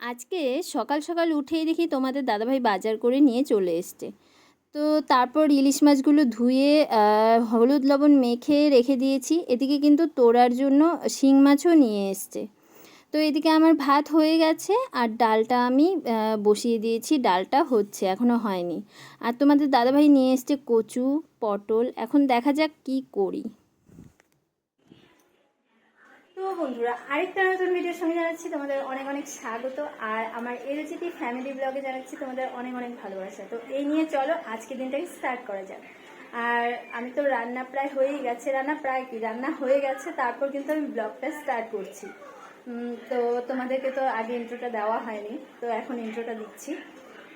আজকে সকাল সকাল উঠেই দেখি তোমাদের দাদাভাই বাজার করে নিয়ে চলে এসছে। তো তারপর ইলিশ মাছগুলো ধুয়ে হলুদ লবণ মেখে রেখে দিয়েছি। এদিকে কিন্তু তোড়ার জন্য শিং মাছও নিয়ে এসছে। তো এদিকে আমার ভাত হয়ে গেছে আর ডালটা আমি বসিয়ে দিয়েছি। ডালটা হচ্ছে এখনও হয়নি। আর তোমাদের দাদাভাই নিয়ে এসছে কচু, পটল। এখন দেখা যাক কি করি। তো বন্ধুরা, আরেকটা নতুন ভিডিওর সঙ্গে জানাচ্ছি তোমাদের অনেক অনেক স্বাগত। আর আমার এলজিপি ফ্যামিলি ব্লগে জানাচ্ছি তোমাদের অনেক অনেক ভালোবাসা। তো এই নিয়ে চলো আজকে দিনটাকে স্টার্ট করা যাক। আর আমি তো রান্না প্রায় হয়েই গেছে। রান্না প্রায় কি? রান্না হয়ে গেছে, তারপর কিন্তু আমি ব্লগটা স্টার্ট করছি। তো তোমাদেরকে তো আগে ইন্ট্রোটা দেওয়া হয়নি, তো এখন ইন্ট্রোটা দিচ্ছি।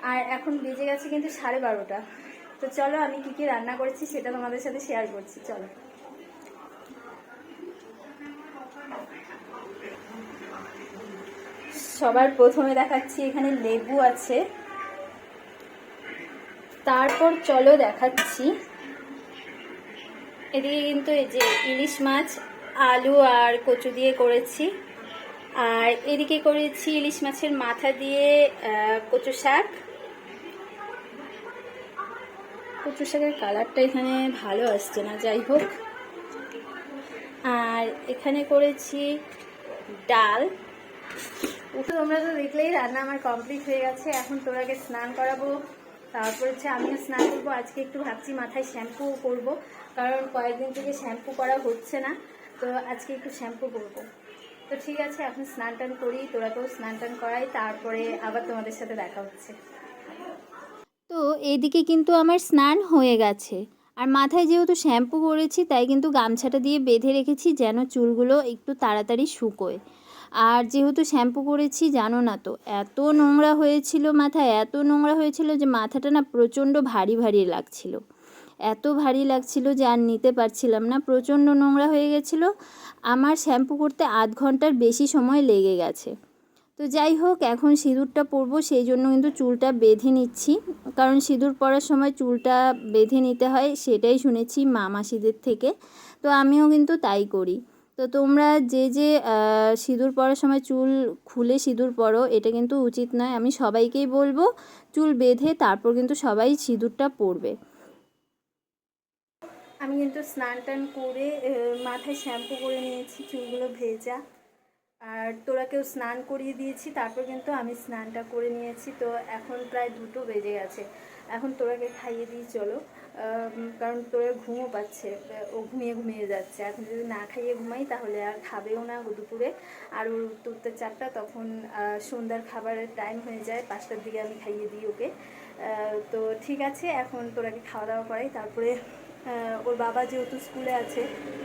আর এখন বেজে গেছে কিন্তু সাড়ে বারোটা। তো চলো, আমি কি কি রান্না করেছি সেটা তোমাদের সাথে শেয়ার করছি। চলো। সবার প্রথমে দেখাচ্ছি, এখানে লেবু আছে। তারপর চলো দেখাচ্ছি। এদিকে কিন্তু এই যে ইলিশ মাছ, আলু আর কচু দিয়ে করেছি। আর এদিকে করেছি ইলিশ মাছের মাথা দিয়ে কচু শাক। কচু শাকের কালারটা এখানে ভালো আসছে না, যাই হোক। আর এখানে করেছি ডাল। তো তোমরা তো দেখলেই রান্না আমার কমপ্লিট হয়ে গেছে। এখন তোরাকে স্নান করাবো। তারপর হচ্ছে আমিও স্নান করব। আজকে একটু ভাবছি মাথায় শ্যাম্পু করব। কারণ কয়েকদিন থেকে শ্যাম্পু করা হচ্ছে না। তো আজকে একটু শ্যাম্পু করব। তো ঠিক আছে, এখন স্নান টান করি। তোরাকেও স্নান টান করাই। তারপরে আবার তোমাদের সাথে দেখা হচ্ছে। তো এদিকে কিন্তু আমার স্নান হয়ে গেছে। আর মাথায় যেহেতু শ্যাম্পু করেছি, তাই কিন্তু গামছাটা দিয়ে বেঁধে রেখেছি যেন চুলগুলো একটু তাড়াতাড়ি শুকোয়। আর যেহেতু শ্যাম্পু করেছি, জানো না তো, এত নোংরা হয়েছিল মাথা এত নোংরা হয়েছিল যে মাথাটা না প্রচণ্ড ভারী ভারী লাগছিল। এত ভারী লাগছিল যে আর নিতে পারছিলাম না, প্রচণ্ড নোংরা হয়ে গেছিল। আমার শ্যাম্পু করতে আধ ঘণ্টার বেশি সময় লেগে গেছে। তো যাই হোক, এখন সিঁদুরটা পরবো, সেই জন্য কিন্তু চুলটা বেঁধে নিচ্ছি। কারণ সিঁদুর পরার সময় চুলটা বেঁধে নিতে হয়, সেটাই শুনেছি মা মাসিদের থেকে। তো আমিও কিন্তু তাই করি। তো তোমরা যে যে সিঁদুর পরার সময় চুল খুলে সিঁদুর পরো, এটা কিন্তু উচিত নয়। আমি সবাইকেই বলব, চুল বেঁধে তারপর কিন্তু সবাই সিঁদুরটা পরবে। আমি কিন্তু স্নান টান করে মাথায় শ্যাম্পু করে নিয়েছি, চুলগুলো ভেজা। আর তোরাকেও স্নান করিয়ে দিয়েছি, তারপর কিন্তু আমি স্নানটা করে নিয়েছি। তো এখন প্রায় দুটো বেজে গেছে। এখন তোরাকে খাইয়ে দিই চলো। কারণ তোরা ঘুমও পাচ্ছে ও ঘুমিয়ে ঘুমিয়ে যাচ্ছে। এখন যদি না খাইয়ে ঘুমাই, তাহলে আর খাবেও না দুপুরে। আর ওর উত্তরতে চারটা, তখন সন্ধ্যার খাবারের টাইম হয়ে যায়, পাঁচটার দিকে আমি খাইয়ে দিই ওকে। তো ঠিক আছে, এখন তোরাকে খাওয়া দাওয়া করাই। তারপরে ওর বাবা যেহেতু স্কুলে আছে,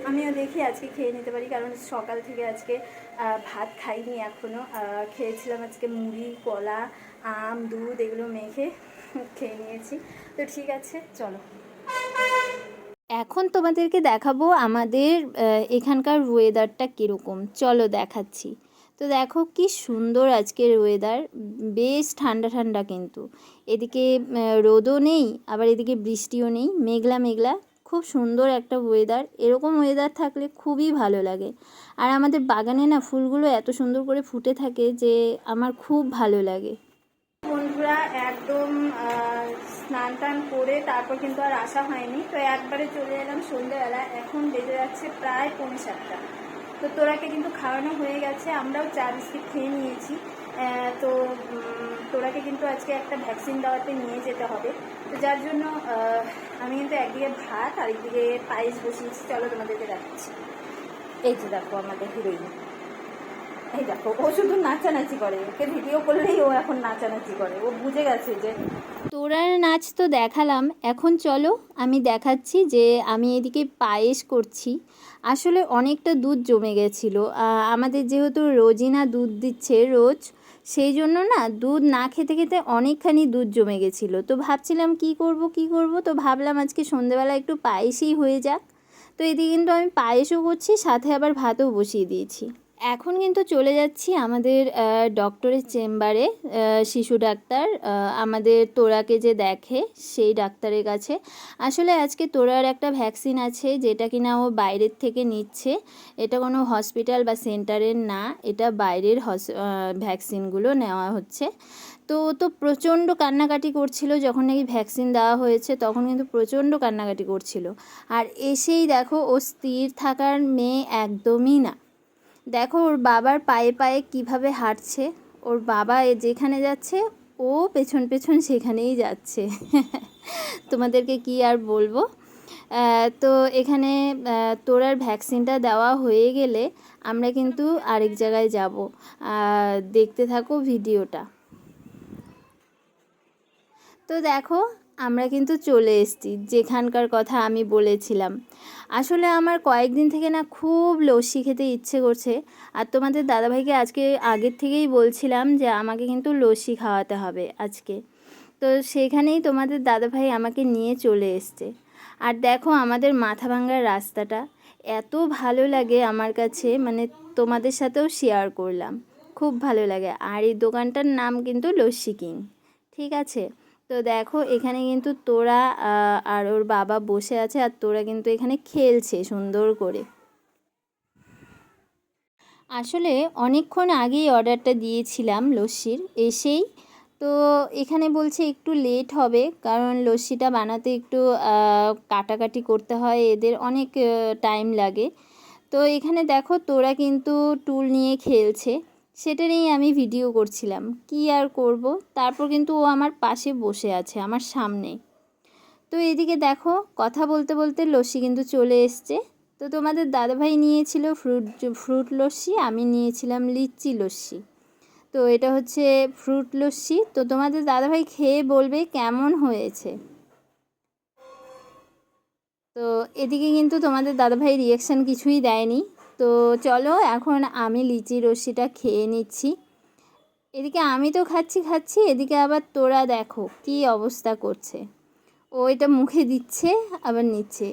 আমিও দেখি আজকে খেয়ে নিতে পারি। কারণ সকাল থেকে আজকে ভাত খাইনি এখনও খেয়েছিলাম আজকে মুড়ি, কলা, আম, দুধ, এগুলো মেখে খেয়ে নিয়েছি। তো ঠিক আছে, চলো। এখন তোমাদেরকে দেখাবো আমাদের এখানকার ওয়েদারটা কীরকম। চলো দেখাচ্ছি। তো দেখো কি সুন্দর আজকের ওয়েদার বেশ ঠান্ডা ঠান্ডা কিন্তু। এদিকে রোদও নেই, আবার এদিকে বৃষ্টিও নেই, মেঘলা মেঘলা, খুব সুন্দর একটা ওয়েদার এরকম ওয়েদার থাকলে খুবই ভালো লাগে। আর আমাদের বাগানে না ফুলগুলো এত সুন্দর করে ফুটে থাকে যে আমার খুব ভালো লাগে। বন্ধুরা একদম স্নান টান করে তারপর কিন্তু আর আসা হয়নি। তো একবারে চলে এলাম সন্ধ্যেবেলা। এখন বেজে যাচ্ছে প্রায় পৌনে সাতটা। তো তোরাকে কিন্তু খাওয়ানো হয়ে গেছে। আমরাও চা বিস্কিট খেয়ে নিয়েছি। তো তোরাকে কিন্তু আজকে একটা ভ্যাকসিন দেওয়াতে নিয়ে যেতে হবে। তো যার জন্য আমি কিন্তু একদিকে ভাত আর একদিকে পায়েস বসিয়েছি। চলো তোমাদেরকে দেখাচ্ছি। এই যে দেখো আমাদের হিরোইন। এই দেখো, ও শুধু নাচানাচি করে, ওকে ভিডিও করলেই ও এখন নাচানাচি করে, ও বুঝে গেছে যে তোরার নাচ তো দেখালাম, এখন চলো আমি দেখাচ্ছি যে আমি এদিকে পায়েস করছি। আসলে অনেকটা দুধ জমে গেছিল আমাদের যেহেতু রোজিনা দুধ দিচ্ছে রোজ, সেই জন্য না দুধ না খেতে খেতে অনেকখানি দুধ জমে গেছিল। তো ভাবছিলাম কি করব কি করব? তো ভাবলাম আজকে সন্ধেবেলা একটু পায়েসই হয়ে যাক। তো এদিকে কিন্তু আমি পায়েসও করছি, সাথে আবার ভাতও বসিয়ে দিয়েছি। এখন কিন্তু চলে যাচ্ছি আমাদের ডক্টরের চেম্বারে শিশু ডাক্তার। আমাদের তোরাকে যে দেখে, সেই ডাক্তারের কাছে। আসলে আজকে তোরার একটা ভ্যাকসিন আছে, যেটা কিনা ও বাইরের থেকে নিচ্ছে। এটা কোনো হসপিটাল বা সেন্টারের না, এটা বাইরের হস ভ্যাকসিনগুলো নেওয়া হচ্ছে। তো তো প্রচণ্ড কান্নাকাটি করছিল যখন নাকি ভ্যাকসিন দেওয়া হয়েছে, তখন কিন্তু প্রচণ্ড কান্নাকাটি করছিল। আর এসেই দেখো ও স্থির থাকার মেয়ে একদমই না। দেখো ওর বাবার পায়ে পায়ে কীভাবে হাঁটছে। ওর বাবা যেখানে যাচ্ছে, ও পেছন পেছন সেখানেই যাচ্ছে। তোমাদেরকে কি আর বলব? তো এখানে তোরার ভ্যাকসিনটা দেওয়া হয়ে গেলে আমরা কিন্তু আরেক জায়গায় যাব। দেখতে থাকো ভিডিওটা। তো দেখো আমরা কিন্তু চলে এসেছি, যেখানকার কথা আমি বলেছিলাম। আসলে আমার কয়েকদিন থেকে না খুব লস্যি খেতে ইচ্ছে করছে, আর তোমাদের দাদাভাইকে আজকে আগের থেকেই বলছিলাম যে আমাকে কিন্তু লস্যি খাওয়াতে হবে আজকে। তো সেখানেই তোমাদের দাদাভাই আমাকে নিয়ে চলে এসছে। আর দেখো আমাদের মাথা ভাঙ্গার রাস্তাটা, এত ভালো লাগে আমার কাছে মানে তোমাদের সাথেও শেয়ার করলাম। খুব ভালো লাগে। আর এই দোকানটার নাম কিন্তু লস্যি কিং, ঠিক আছে? তো দেখো এখানে কিন্তু তোরা আর ওর বাবা বসে আছে আর তোরা কিন্তু এখানে খেলছে সুন্দর করে। আসলে অনেকক্ষণ আগেই অর্ডারটা দিয়েছিলাম লস্যির এসেই। তো এখানে বলছে একটু লেট হবে কারণ লস্যিটা বানাতে একটু কাটাকাটি করতে হয়, এদের অনেক টাইম লাগে। তো এখানে দেখো তোরা কিন্তু টুল নিয়ে খেলছে। সেটা নিয়েই আমি ভিডিও করছিলাম। কি আর করব? তারপর কিন্তু ও আমার পাশে বসে আছে, আমার সামনে। তো এদিকে দেখো, কথা বলতে বলতে লস্যি কিন্তু চলে এসছে। তো তোমাদের দাদাভাই নিয়েছিল ফ্রুট ফ্রুট লস্যি, আমি নিয়েছিলাম লিচি লস্যি। তো এটা হচ্ছে ফ্রুট লস্যি। তো তোমাদের দাদাভাই খেয়ে বলবে কেমন হয়েছে। তো এদিকে কিন্তু তোমাদের দাদাভাই রিয়াকশান কিছুই দেয়নি। তো চলো এখন আমি লিচি লস্যিটা খেয়ে নিচ্ছি। এদিকে আমি তো খাচ্ছি খাচ্ছি, এদিকে আবার তোরা দেখো কি অবস্থা করছে। ও এটা মুখে দিচ্ছে, আবার নিচ্ছে।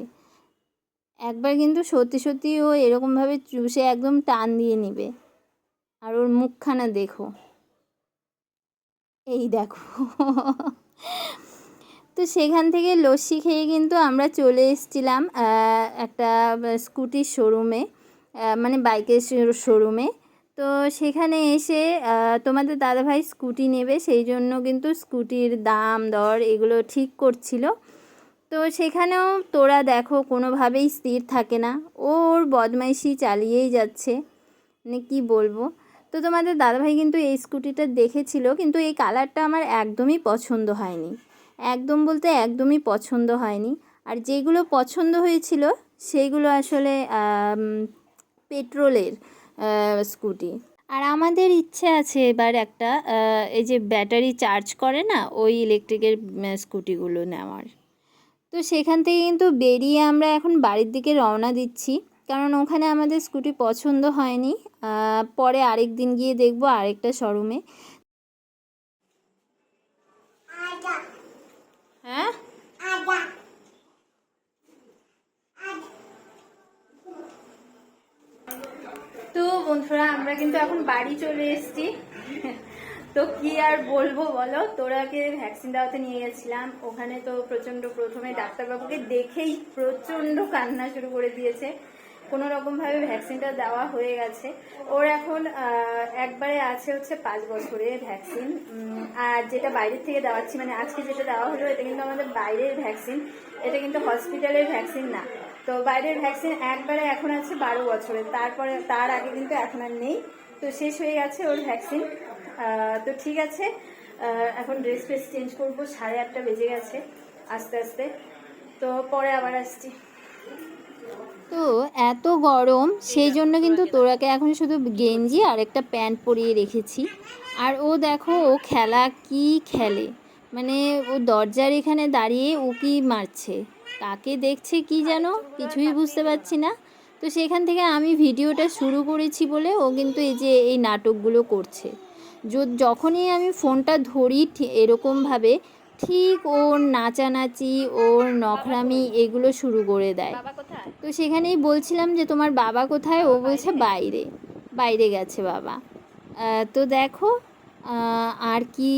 একবার কিন্তু সত্যি সত্যি ও এরকমভাবে চুষে একদম টান দিয়ে নিবে। আর ওর মুখখানা দেখো। এই দেখো। তো সেখান থেকে লস্যি খেয়ে কিন্তু আমরা চলে এসেছিলাম একটা স্কুটির শোরুমে। মানে বাইকের শোরুমে তো সেখানে এসে তোমাদের দাদাভাই স্কুটি নেবে, সেই জন্য কিন্তু স্কুটির দাম, দর এগুলো ঠিক করছিল। তো সেখানেও তোরা দেখো, কোনোভাবেই স্থির থাকে না। ওর বদমাইশি চালিয়েই যাচ্ছে। মানে কী বলব? তো তোমাদের দাদাভাই কিন্তু এই স্কুটিটা দেখেছিল, কিন্তু এই কালারটা আমার একদমই পছন্দ হয়নি। একদম বলতে একদমই পছন্দ হয়নি। আর যেগুলো পছন্দ হয়েছিল সেইগুলো আসলে পেট্রোলের স্কুটি। আর আমাদের ইচ্ছে আছে এবার একটা এই যে ব্যাটারি চার্জ করে না, ওই ইলেকট্রিকের স্কুটিগুলো নেওয়ার। তো সেখান থেকে কিন্তু বেরিয়ে আমরা এখন বাড়ির দিকে রওনা দিচ্ছি। কারণ ওখানে আমাদের স্কুটি পছন্দ হয়নি। পরে আরেক দিন গিয়ে দেখব আরেকটা শোরুমে। হ্যাঁ? তো বন্ধুরা, আমরা কিন্তু এখন বাড়ি চলে এসেছি। তো কি আর বলব বলো, তোরাকে ভ্যাকসিন দেওয়াতে নিয়ে গেছিলাম। ওখানে তো প্রচণ্ড প্রথমে ডাক্তারবাবুকে দেখেই প্রচণ্ড কান্না শুরু করে দিয়েছে। কোনো রকমভাবে ভ্যাকসিনটা দেওয়া হয়ে গেছে। ওর এখন একবারে আছে হচ্ছে পাঁচ বছরের ভ্যাকসিন আর যেটা বাইরের থেকে দেওয়াচ্ছি মানে আজকে যেটা দেওয়া হলো, এটা কিন্তু আমাদের বাইরের ভ্যাকসিন এটা কিন্তু হসপিটালের ভ্যাকসিন না। তো বাইরের ভ্যাকসিন একবারে এখন আছে বারো বছরের। তারপরে, তার আগে কিন্তু এখন আর নেই। তো শেষ হয়ে গেছে ওর ভ্যাকসিন তো ঠিক আছে। এখন ড্রেস ফ্রেস চেঞ্জ করব। সাড়ে আটটা বেজে গেছে আস্তে আস্তে। তো পরে আবার আসছি। তো এত গরম, সেই জন্য কিন্তু তোরাকে এখন শুধু গেঞ্জি আর একটা প্যান্ট পরিয়ে রেখেছি। আর ও দেখো, ও খেলা কি খেলে? মানে ও দরজার এখানে দাঁড়িয়ে ও উকি মারছে? কাকে দেখছে কি যেন কিছুই বুঝতে পারছি না। তো সেখান থেকে আমি ভিডিওটা শুরু করেছি বলে ও কিন্তু এই যে এই নাটকগুলো করছে। যখনই আমি ফোনটা ধরি এরকমভাবে ঠিক ওর নাচানাচি ওর নখরামি এগুলো শুরু করে দেয়। তো সেখানেই বলছিলাম যে তোমার বাবা কোথায়? ও বলছে বাইরে। বাইরে গেছে বাবা। তো দেখো আর কি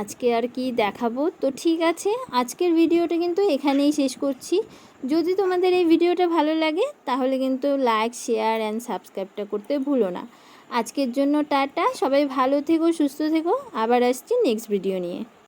আজকে আর কি দেখাবো? তো ঠিক আছে, আজকের ভিডিওটা কিন্তু এখানেই শেষ করছি। যদি তোমাদের এই ভিডিওটা ভালো লাগে, তাহলে কিন্তু লাইক শেয়ার অ্যান্ড সাবস্ক্রাইবটা করতে ভুলো না। আজকের জন্য টাটা, সবাই ভালো থেকো, সুস্থ থেকো। আবার আসছি নেক্সট ভিডিও নিয়ে।